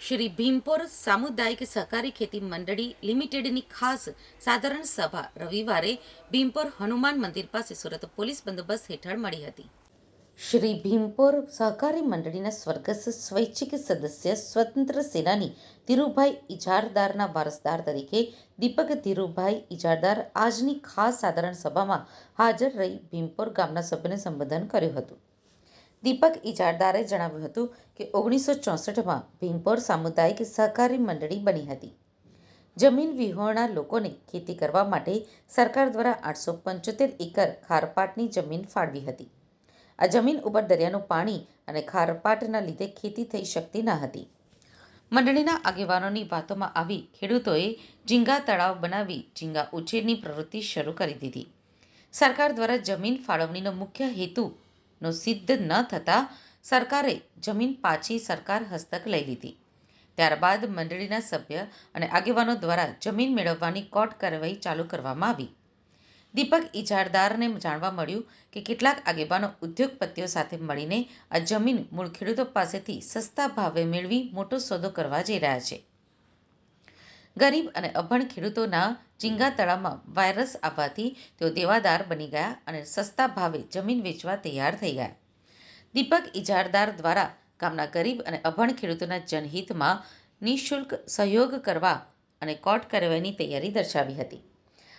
શ્રી ભીમપોર સામુદાયિક સહકારી ખેતી મંડળી લિમિટેડની ખાસ સાધારણ સભા રવિવારે ભીમપોર હનુમાન મંદિર પાસે સુરત પોલીસ બંદોબસ્ત હેઠળ મળી હતી. શ્રી ભીમપોર સહકારી મંડળીના સ્વર્ગસ્થ સ્વૈચ્છિક સદસ્ય સ્વતંત્ર સેનાની ધીરુભાઈ ઇજારદારના વારસદાર તરીકે દીપક ધીરુભાઈ ઇજારદાર આજની ખાસ સાધારણ સભામાં હાજર રહી ભીમપોર ગામના સભ્યોને સંબોધન કર્યું હતું. દીપક ઇજારદારે જણાવ્યું હતું કે ઓગણીસો ચોસઠમાં ભીમપોર સામુદાયિક સહકારી મંડળી બની હતી. જમીન વિહોણા લોકોને ખેતી કરવા માટે સરકાર દ્વારા આઠસો પંચોતેર એકર ખારપાટની જમીન ફાળવી હતી. આ જમીન ઉપર દરિયાનું પાણી અને ખારપાટના લીધે ખેતી થઈ શકતી ન હતી. મંડળીના આગેવાનોની વાતોમાં આવી ખેડૂતોએ ઝીંગા તળાવ બનાવી ઝીંગા ઉછેરની પ્રવૃત્તિ શરૂ કરી દીધી. સરકાર દ્વારા જમીન ફાળવણીનો મુખ્ય હેતુનો સિદ્ધ ન થતાં સરકારે જમીન પાછી સરકાર હસ્તક લઈ લીધી. ત્યારબાદ મંડળીના સભ્ય અને આગેવાનો દ્વારા જમીન મેળવવાની કોર્ટ કાર્યવાહી ચાલુ કરવામાં આવી. દીપક ઇજારદારને જાણવા મળ્યું કે કેટલાક આગેવાનો ઉદ્યોગપતિઓ સાથે મળીને આ જમીન મૂળ ખેડૂતો પાસેથી સસ્તા ભાવે મેળવી મોટો સોદો કરવા જઈ રહ્યા છે. ગરીબ અને અભણ ખેડૂતોના ચીંગા તળાવમાં વાયરસ આવવાથી તેઓ દેવાદાર બની ગયા અને સસ્તા ભાવે જમીન વેચવા તૈયાર થઈ ગયા. દીપક ઇજારદાર દ્વારા ગામના ગરીબ અને અભણ ખેડૂતોના જનહિતમાં નિઃશુલ્ક સહયોગ કરવા અને કોર્ટ કાર્યવાહીની તૈયારી દર્શાવી હતી.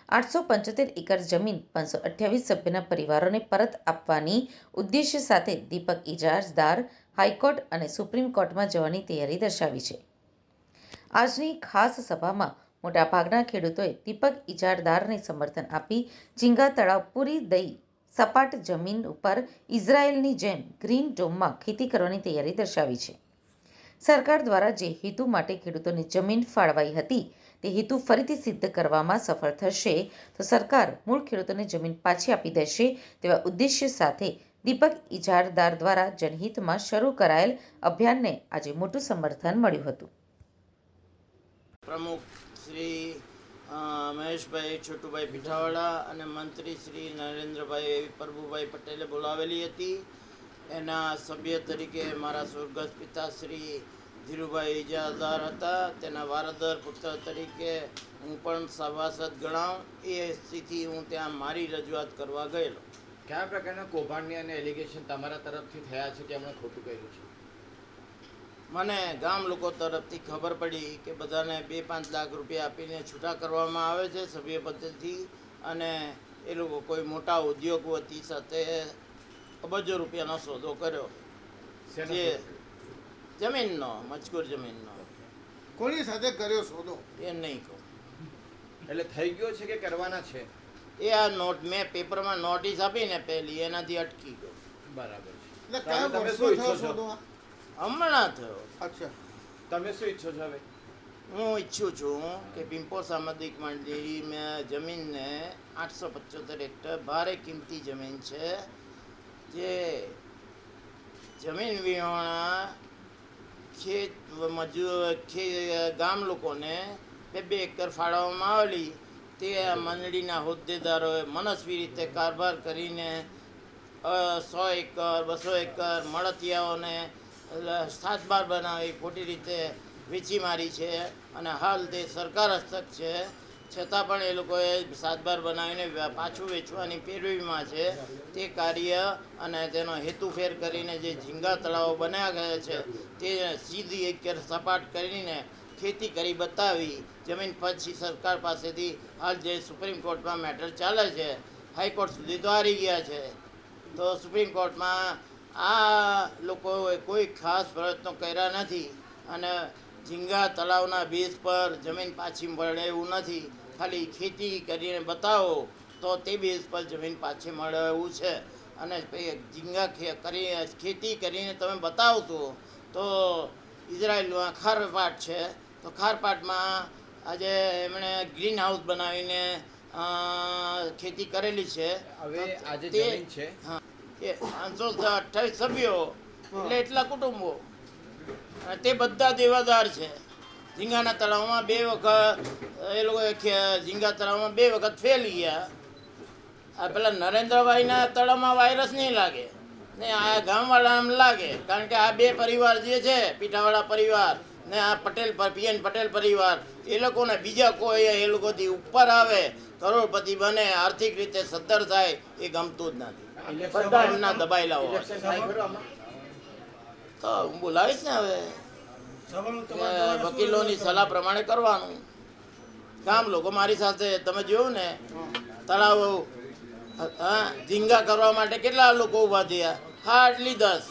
આઠસો પંચોતેર એકર જમીન પાંચસો અઠ્યાવીસ સભ્યના પરિવારોને પરત આપવાની ઉદ્દેશ્ય સાથે દીપક ઇજારદાર હાઈકોર્ટ અને સુપ્રીમ કોર્ટમાં જવાની તૈયારી દર્શાવી છે. આજની ખાસ સભામાં મોટાભાગના ખેડૂતોએ દીપક ઇજારદારને સમર્થન આપી ઝીંગા તળાવ પૂરી દઈ સપાટ જમીન ઉપર ઇઝરાયેલની જેમ ગ્રીન ડોમમાં ખેતી કરવાની તૈયારી દર્શાવી છે. સરકાર દ્વારા જે હેતુ માટે ખેડૂતોને જમીન ફાળવાઈ હતી તે હેતુ ફરીથી સિદ્ધ કરવામાં સફળ થશે તો સરકાર મૂળ ખેડૂતોને જમીન પાછી આપી દેશે તેવા ઉદ્દેશ્ય સાથે દીપક ઇજારદાર દ્વારા જનહિતમાં શરૂ કરાયેલ અભિયાનને આજે મોટું સમર્થન મળ્યું હતું. પ્રમુખ શ્રી મહેશભાઈ છોટુભાઈ પીઠાવાળા અને મંત્રી શ્રી નરેન્દ્રભાઈ પ્રભુભાઈ પટેલે બોલાવેલી હતી. એના સભ્ય તરીકે મારા સ્વર્ગસ્થ પિતા શ્રી ધીરુભાઈ ઇજાદાર હતા. તેના વારદર પુત્ર તરીકે હું પણ સભાસદ ગણાવ એ સ્થિતિ હું ત્યાં મારી રજૂઆત કરવા ગયેલો. કયા પ્રકારના કૌભાંડની અને એલિગેશન તમારા તરફથી થયા છે કે એમણે ખોટું કર્યું છે? મને ગામ લોકો તરફથી ખબર પડી કે બધાને બે પાંચ લાખ રૂપિયા આપીને છૂટા કરવામાં આવે છે સભ્ય પદ્ધતિથી અને એ લોકો કોઈ મોટા ઉદ્યોગપતિ સાથે અબજો રૂપિયાનો સોદો કર્યો. જે જમીનનો મજકૂર જમીનનો. કોની સાથે કર્યો સોદો? એ નહીં કહું. એટલે થઈ ગયો છે કે કરવાના છે? એ આ નોટ મેં પેપરમાં નોટિસ આપીને પહેલી એનાથી અટકી ગયો. બરાબર એટલે કયા તમે વર્ષો થયો સોદો? હમણાં થયો. અચ્છા. તમે શું ઈચ્છો છો હવે? હું ઈચ્છું છું કે પિંપોર સામુદાયિક મંડળીમાં જમીનને આઠસો પંચોતેર હેક્ટર ભારે કિંમતી જમીન છે જે જમીન વિહોણા ખેત મજૂર ખે ગામ લોકોને બે બે એકર ફાળવવામાં આવેલી. તે મંડળીના હોદ્દેદારોએ મનસ્વી રીતે કારભાર કરીને સો એકર બસો એકર મળતિયાઓને સાતબાર બનાવી, ખોટી રીતે વેચી મારી છે અને હાલ તે સરકાર હસ્તક છે. છતાં પણ એ લોકોએ સાતબાર બનાવીને પાછું વેચવાની પેરવીમાં છે. તે કાર્ય અને તેનો હેતુફેર કરીને જે ઝીંગા તળાવો બનાવ્યા ગયા છે, તે સીધી એક સપાટ કરીને ખેતી કરી બતાવી. જમીન પછી સરકાર પાસેથી હાલ જે સુપ્રીમ કોર્ટમાં મેટર ચાલે છે, હાઈકોર્ટ સુધી તો હારી ગયા છે. તો સુપ્રીમ કોર્ટમાં આ લોકોએ કોઈ ખાસ પ્રયત્નો કર્યા નથી અને ઝીંગા તળાવના બેઝ પર જમીન પાછી મળે એવું નથી. ખાલી ખેતી કરીને બતાવો તો તે બેઝ પર જમીન પાછી મળે એવું છે. અને ઝીંગા કરી ખેતી કરીને તમે બતાવશો તો ઇઝરાયલમાં ખારપાટ છે. તો ખારપાટમાં આજે એમણે ગ્રીન હાઉસ બનાવીને ખેતી કરેલી છે. હવે આજે જમીન છે. હા. એ પાંચસો અઠ્ઠાવીસ સભ્યો એટલે એટલા કુટુંબો. તે બધા દેવાદાર છે. ઝીંગાના તળાવમાં બે વખત એ લોકો ઝીંગા તળાવમાં બે વખત ફેલી ગયા. આ પેલા નરેન્દ્રભાઈના તળાવમાં વાયરસ નહીં લાગે. ને આ ગામવાળા એમ લાગે. કારણ કે આ બે પરિવાર જે છે પીઠાવાળા પરિવાર ને આ પટેલ પીએન પટેલ પરિવાર એ લોકોને બીજા કોઈ એ લોકોથી ઉપર આવે કરોડપતિ બને આર્થિક રીતે સદ્ધર થાય એ ગમતું જ નથી. બધા એમના દબાયેલા હોય. તો હું બોલાવીશ ને હવે. વકીલોની સલાહ પ્રમાણે કરવાનું. કામ લોકો મારી સાથે તમે જોયું ને તળાવ હા ઝીંગા કરવા માટે કેટલા લોકો ઊભા થયા? હાર્ડલી દસ.